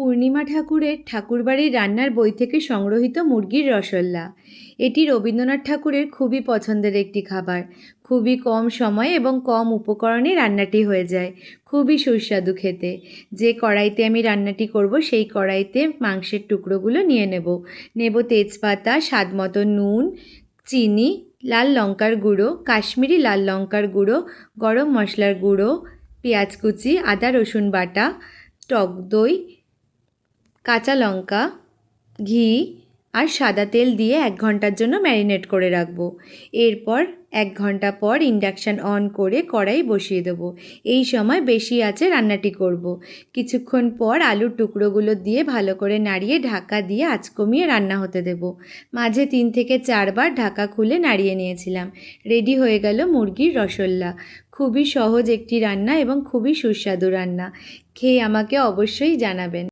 পূর্ণিমা ঠাকুরের ঠাকুরবাড়ির রান্নার বই থেকে সংগ্রহীত মুরগির রসল্লা এটি রবীন্দ্রনাথ ঠাকুরের খুবই পছন্দের একটি খাবার। খুবই কম সময়ে এবং কম উপকরণে রান্নাটি হয়ে যায়। খুবই সুস্বাদু খেতে। যে কড়াইতে আমি রান্নাটি করব, সেই কড়াইতে মাংসের টুকরোগুলো নিয়ে নেব। নেব তেজপাতা, স্বাদ মতো নুন, চিনি, লাল লঙ্কার গুঁড়ো, কাশ্মীরি লাল লঙ্কার গুঁড়ো, গরম মশলার গুঁড়ো, পেঁয়াজ কুচি, আদা রসুন বাটা, টক দই কাঁচা লঙ্কা, ঘি আর সাদা তেল দিয়ে এক ঘণ্টার জন্য ম্যারিনেট করে রাখব। এরপর এক ঘণ্টা পর ইন্ডাকশান অন করে কড়াই বসিয়ে দেবো। এই সময় বেশি আছে রান্নাটি করব। কিছুক্ষণ পর আলুর টুকরোগুলো দিয়ে ভালো করে নাড়িয়ে ঢাকা দিয়ে আঁচ কমিয়ে রান্না হতে দেব। মাঝে তিন থেকে চারবার ঢাকা খুলে নাড়িয়ে নিয়েছিলাম। রেডি হয়ে গেল মুরগির রসল্লা। খুবই সহজ একটি রান্না এবং খুবই সুস্বাদু রান্না। খেয়ে আমাকে অবশ্যই জানাবেন।